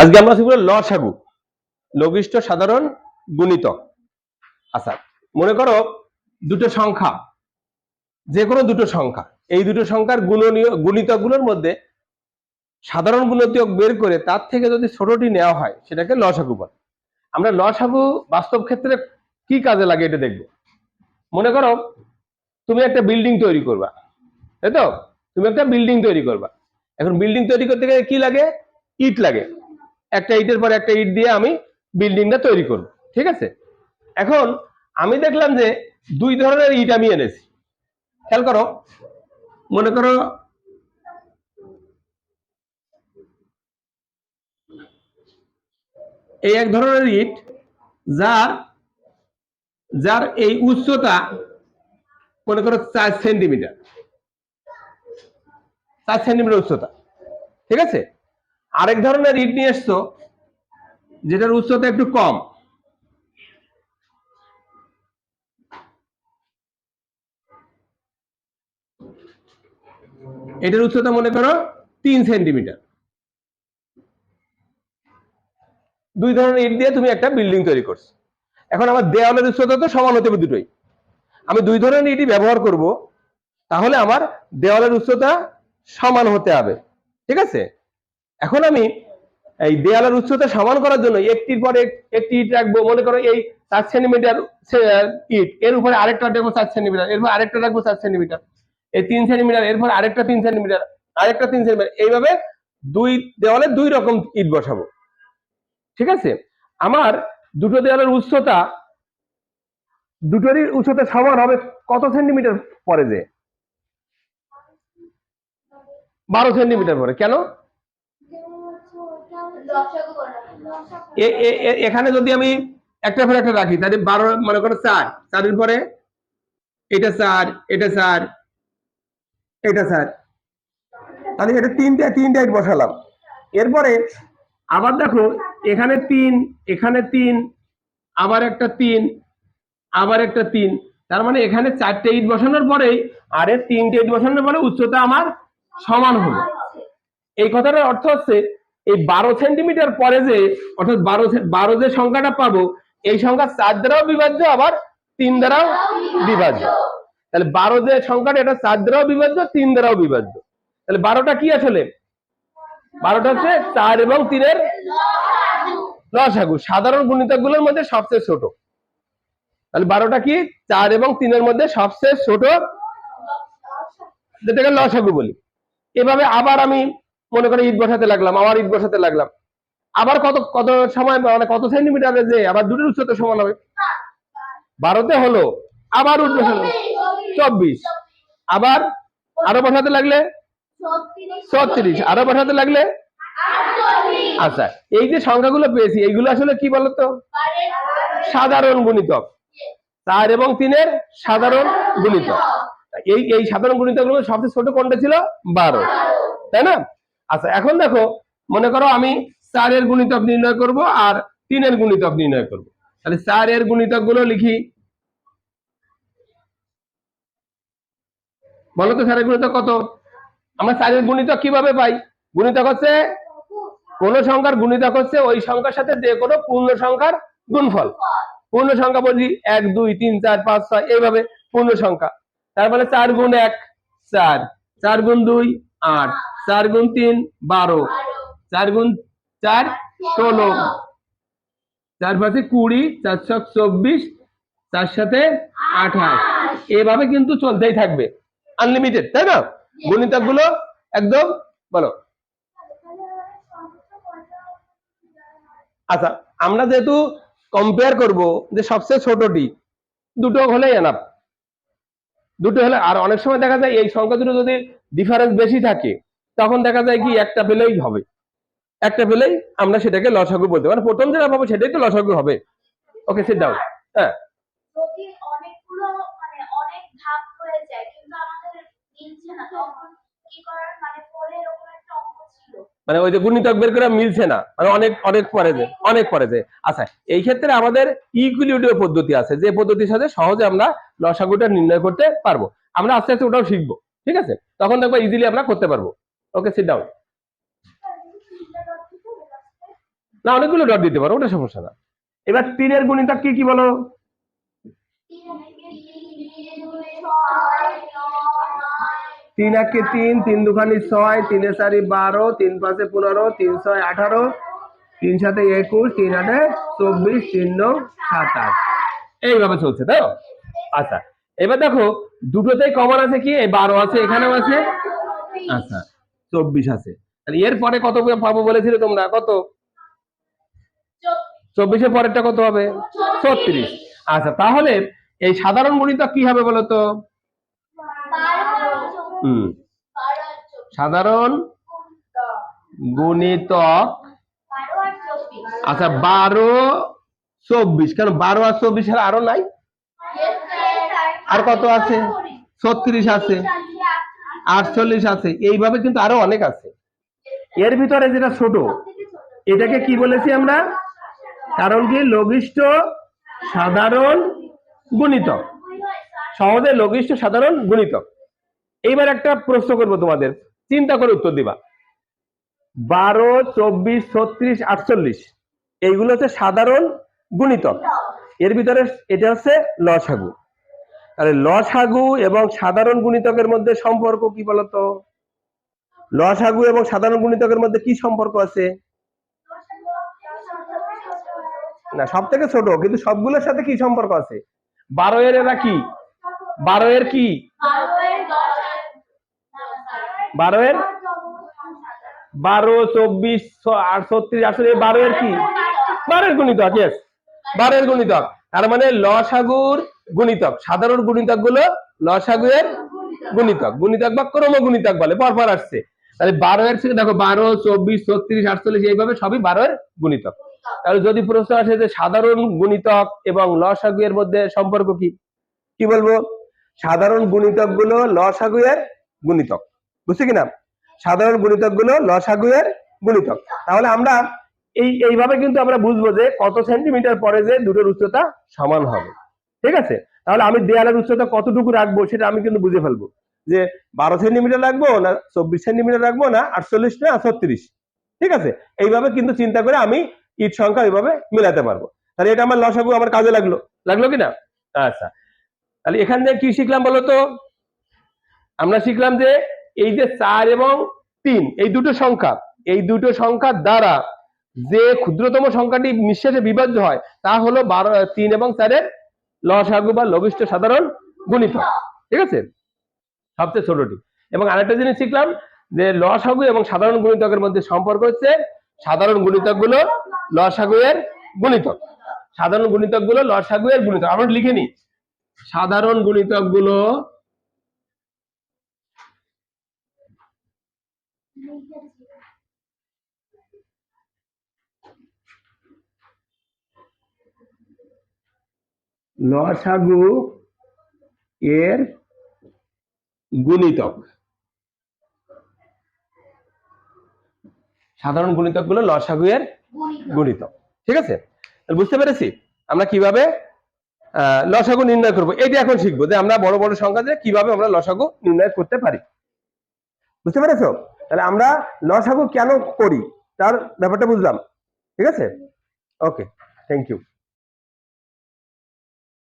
আজকে আমরা শিখব লসাগু লঘিষ্ঠ, সাধারণ গুণিতক আচ্ছা মনে করো দুটো সংখ্যা যে কোনো দুটো সংখ্যা। এই দুটো সংখ্যার গুণনীয়, গুণিতকগুলোর মধ্যে সাধারণ গুণিতক বের করে তার থেকে যদি ছোটটি নেওয়া হয়, সেটাকে লসাগু বলে। আমরা লসাগু বাস্তব ক্ষেত্রে কি কাজে লাগে এটা দেখব। মনে করো তুমি একটা বিল্ডিং তৈরি করবা, তাই তো? তুমি একটা বিল্ডিং তৈরি করবা। এখন বিল্ডিং তৈরি করতে গেলে কি লাগে? ইট লাগে। একটা ইটের পর একটা ইট দিয়ে আমি বিল্ডিংটা তৈরি করব, ঠিক আছে? এখন আমি দেখলাম যে দুই ধরনের ইট আমি এনেছি। খেয়াল করো, মনে করো এই এক ধরনের ইট যার যার এই উচ্চতা মনে করো চার সেন্টিমিটার চার সেন্টিমিটার উচ্চতা, ঠিক আছে? আরেক ধরনের ইট নিয়ে এসছো, যেটার উচ্চতা একটু কম। এটার উচ্চতা মনে করো তিন সেন্টিমিটার। দুই ধরনের ইট দিয়ে তুমি একটা বিল্ডিং তৈরি করছ। এখন আমার দেওয়ালের উচ্চতা তো সমান হতে হবে দুটোই। আমি দুই ধরনের ইটই ব্যবহার করব, তাহলে আমার দেওয়ালের উচ্চতা সমান হতে হবে। ঠিক আছে? এখন আমি এই দেয়ালের উচ্চতা সমান করার জন্য একটির পর একটি ইট রাখব। মনে করো এই চার সেন্টিমিটার ইট, এর উপরে আরেকটা রাখব চার সেন্টিমিটার এরপর আরেকটা রাখব চার সেন্টিমিটার। এই তিন সেন্টিমিটার এরপর আরেকটা তিন সেন্টিমিটার, আরেকটা তিন সেন্টিমিটার। এইভাবে দুই দেওয়ালে দুই রকম ইট বসাবো। ঠিক আছে? আমার দুটো দেওয়ালের উচ্চতা, দুটোরই উচ্চতা সমান হবে কত সেন্টিমিটার পরে যে? বারো সেন্টিমিটার পরে। কেন? এখানে যদি আমি একটা ফের একটা রাখি, তাহলে বারো, মনে করো চার, চারের পরে এটা চার এটা চার এটা চার। তাহলে এটা তিনটে তিনটে ইট বসালাম। এরপরে আবার দেখো, এখানে তিন এখানে তিন, আবার একটা তিন, আবার একটা তিন। তার মানে এখানে চারটে ইট বসানোর পরেই আরে তিনটে ইট বসানোর পরে উচ্চতা আমার সমান হলো। এই কথাটার অর্থ হচ্ছে এই বারো সেন্টিমিটার পরে যে, অর্থাৎ বারো বারো যে সংখ্যাটা পাবো, এই সংখ্যা চার দ্বারাও বিভাজ্য, আবার তিন দ্বারাও বিভাজ্য। তাহলে বারো যে সংখ্যাটা, এটা চার দ্বারাও বিভাজ্য, তিন দ্বারাও বিভাজ্য। তাহলে বারোটা কি আসলে? বারোটা হচ্ছে চার এবং তিনের লসাগু সাধারণ গুণিতকগুলোর মধ্যে সবচেয়ে ছোট। তাহলে বারোটা কি? চার এবং তিনের মধ্যে সবচেয়ে ছোট, যেটাকে লসাগু বলি। এভাবে আবার আমি মনে করে ইট বসাতে লাগলাম, আবার ইট বসাতে লাগলাম। আবার কত কত সময় মানে কত সেন্টিমিটারে যে, আবার দুটোর উচ্চতা সমান হবে। বারোতে হলো, আবার উঠ বসালো চব্বিশ। আবার আরও বসাতে লাগলে? ছত্রিশ। আরও বসাতে লাগলে? আচ্ছা এই যে সংখ্যাগুলো পেয়েছি, এইগুলো আসলে কি বলতো? সাধারণ গুণিতক। চার এবং তিনের সাধারণ গুণিতক। এই এই সাধারণ গুণিতকগুলো সবচেয়ে ছোট কোনটা ছিল? বারো। তাই না? আচ্ছা এখন দেখো, মনে করো আমি চারের গুণিতক নির্ণয় করব আর তিনের গুণিতক নির্ণয় করব। তাহলে চারের গুণিতকগুলো লিখি। বলো তো চারের গুণিতক কত? আমরা চারের গুণিতক কীভাবে পাই? গুণিতক হচ্ছে কোন সংখ্যার গুণিতক হচ্ছে ওই সংখ্যার সাথে যে কোনো পূর্ণ সংখ্যার গুণফল। পূর্ণ সংখ্যা বলছি এক, দুই, তিন, চার, পাঁচ, ছয়, এইভাবে পূর্ণ সংখ্যা। তারপরে চার গুণ এক, চার। চার গুণ দুই, আট। চার গুণ তিন বারো। চার গুণ চার ষোলো। চার পাঁচে কুড়ি চার ছক চব্বিশ চার সাথে আঠাশ। এভাবে কিন্তু চলতেই থাকবে। আনলিমিটেড তাই না? গণিতকগুলো একদম বলো। আচ্ছা আমরা যেহেতু কম্পেয়ার করব যে সবচেয়ে ছোটটি দুটো হলেই এনাফ দুটো হলে আর অনেক সময় দেখা যায় এই সংখ্যা দুটো যদি ডিফারেন্স বেশি থাকে তখন দেখা যায় কি একটা পেলেই হবে। একটা পেলেই আমরা সেটাকে লসাগু বলতে পারি। মানে প্রথম যেটা পাবো সেটাই তো লসাগু হবে। ওকে সিট ডাউন হ্যাঁ। মানে মানে মানে ওই যে গুণিতক বের করে মিলছে না। মানে অনেক অনেক পরে যে অনেক পরে যে। আচ্ছা এই ক্ষেত্রে আমাদের ইকুইলিব্রিয়াম পদ্ধতি আছে। যে পদ্ধতির সাথে সহজে আমরা লসাগুটা নির্ণয় করতে পারব। আমরা আস্তে আস্তে ওটাও শিখব। ঠিক আছে? তখন দেখব ইজিলি আমরা করতে পারব। ওকে সিট ডাউন না, অনেকগুলো ডট দিতে পারো, ওটা সমস্যা না। এবার তিনের গুণিতক কি কি বলো? তিন একে তিন তিন দুখানি ছয়, তিনে চারি বারো, তিন পাঁচে পনেরো, তিন ছয় আঠারো, তিন সাথে একুশ, তিন আটে চব্বিশ, তিন নয় সাতাশ এইভাবে চলছে, তাই? আচ্ছা এবার দেখো, দুটোতেই কমন আছে কি? এই বারো আছে, এখানেও আছে। আচ্ছা চব্বিশ আছে। তাহলে এর পরে কত পাবো বলেছিলে তোমরা? কত? চব্বিশের পরেরটা কত হবে? ছত্রিশ। আচ্ছা তাহলে এই সাধারণ গণিতক কি হবে বলো তো হুম। সাধারণ গুণিতক আচ্ছা বারো চব্বিশ। কেন বারো আর চব্বিশ আরও নাই? আর কত আছে? ছত্রিশ আছে। আটচল্লিশ আছে, এইভাবে কিন্তু আরও অনেক আছে। এর ভিতরে যেটা ছোট, এটাকে কি বলেছি আমরা? কারণ কি? লঘিষ্ঠ, সাধারণ, গুণিতক। সহজে লঘিষ্ঠ, সাধারণ, গুণিতক। এইবার একটা প্রশ্ন করব তোমাদের। চিন্তা করে উত্তর দিবা। বারো, চব্বিশ, ছত্রিশ, আটচল্লিশ। এইগুলো হচ্ছে সাধারণ, গুণিতক। এর ভিতরে এটা হচ্ছে লসাগু। তাহলে লসাগু এবং সাধারণ গুণিতকের মধ্যে সম্পর্ক কি বলতো? লসাগু এবং সাধারণ গুণিতকের মধ্যে কি সম্পর্ক আছে? না, সব থেকে ছোট, কিন্তু সবগুলোর সাথে কি সম্পর্ক আছে? বারো এর এরা কি? বারো এর কি? বারো এর? বারো, চব্বিশ ছত্রিশ আসলে বারো এর কি? বারোর গুণিতক ইয়েস বারোর গুণিতক। তার মানে লসাগুর গুণিতক। সাধারণ গুণিতকগুলো লসাগুয়ের গুণিতক। গুণিতক বা ক্রম গুণিতক বলে, পরপর আসছে। তাহলে বারো এর থেকে দেখো, বারো, চব্বিশ, ছত্রিশ, আটচল্লিশ, এইভাবে সবই বারো এর গুণিতক। তাহলে যদি প্রশ্ন আসে যে সাধারণ গুণিতক এবং লসাগু এর মধ্যে সম্পর্ক কি? কি বলব? সাধারণ গুণিতকগুলো লসাগুয়ের গুণিতক। বুঝছে কিনা? সাধারণ গুণিতকগুলো লসাগুয়ের গুণিতক। তাহলে আমরা এই, এইভাবে কিন্তু আমরা বুঝব যে কত সেন্টিমিটার পরে যে দুটোর উচ্চতা সমান হবে। ঠিক আছে? তাহলে আমি দেয়ালের উচ্চতা কতটুকু রাখব সেটা আমি কিন্তু বুঝে ফেলব। যে বারো সেন্টিমিটার রাখব না চব্বিশ সেন্টিমিটার রাখব না আটচল্লিশ না ছত্রিশ। ঠিক আছে? এইভাবে কিন্তু চিন্তা করে আমি ইট সংখ্যা এইভাবে মিলাতে পারব। তাহলে এটা আমার লসাগু আমার কাজে লাগল। লাগল কি না? আচ্ছা। তাহলে এখান থেকে কি শিখলাম বলতো আমরা শিখলাম যে এই যে চার এবং তিন, এই দুটো সংখ্যা, এই দুটো সংখ্যার দ্বারা যে ক্ষুদ্রতম সংখ্যাটি নিঃশেষে বিভাজ্য হয়, তা হলো বারো তিন এবং চারের লসাগু বা লঘিষ্ঠ সাধারণ গুণিতক ঠিক আছে? সবচেয়ে ছোটটি। এবং আরেকটা জিনিস শিখলাম যে লসাগু এবং সাধারণ গুণিতকের মধ্যে সম্পর্ক হচ্ছে সাধারণ গুণিতকগুলো লসাগু এর গুণিতক সাধারণ গুণিতকগুলো লসাগু এর গুণিতক আমরা লিখে নি সাধারণ গুণিতকগুলো লসাগু এর গুণিতক। সাধারণ গুণিতকগুলো লসাগু এর গুণিতক। ঠিক আছে? বুঝতে পেরেছি? আমরা কীভাবে লসাগু নির্ণয় করব? এটি এখন শিখব যে আমরা বড় বড় সংখ্যা দিয়ে কীভাবে আমরা লসাগু নির্ণয় করতে পারি। বুঝতে পেরেছ? তাহলে আমরা লসাগু কেন করি? তার ব্যাপারটা বুঝলাম। ঠিক আছে? Okay thank you